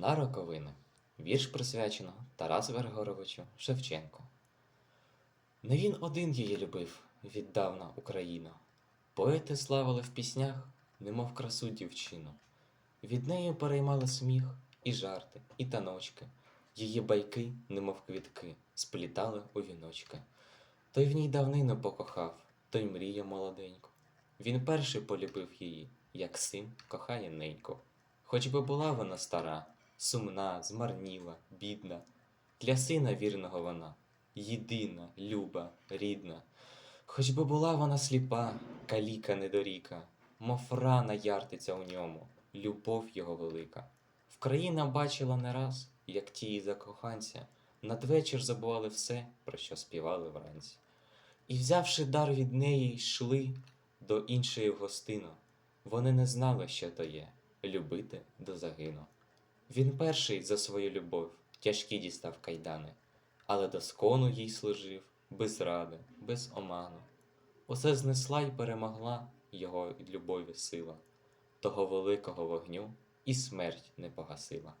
На роковини. Вірш присвячено Тарасу Григоровичу Шевченку. Не він один її любив, віддавна Україна. Поети славили в піснях, немов красу дівчину. Від неї переймали сміх, і жарти, і таночки. Її байки, немов квітки, сплітали у віночки. Той в ній давнину покохав, той мріє молоденько. Він перший полюбив її, як син кохає неньку. Хоч би була вона стара, сумна, змарніла, бідна, для сина вірного вона, єдина, люба, рідна. Хоч би була вона сліпа, каліка недоріка, мов рана яртиться у ньому, любов його велика. Вкраїна бачила не раз, як ті закоханця надвечір забували все, про що співали вранці. І, взявши дар від неї, йшли до іншої в гостину. Вони не знали, що то є любити до загину. Він перший за свою любов тяжкі дістав кайдани, але до скону їй служив без ради, без оману. Усе знесла й перемогла його любові сила, того великого вогню і смерть не погасила.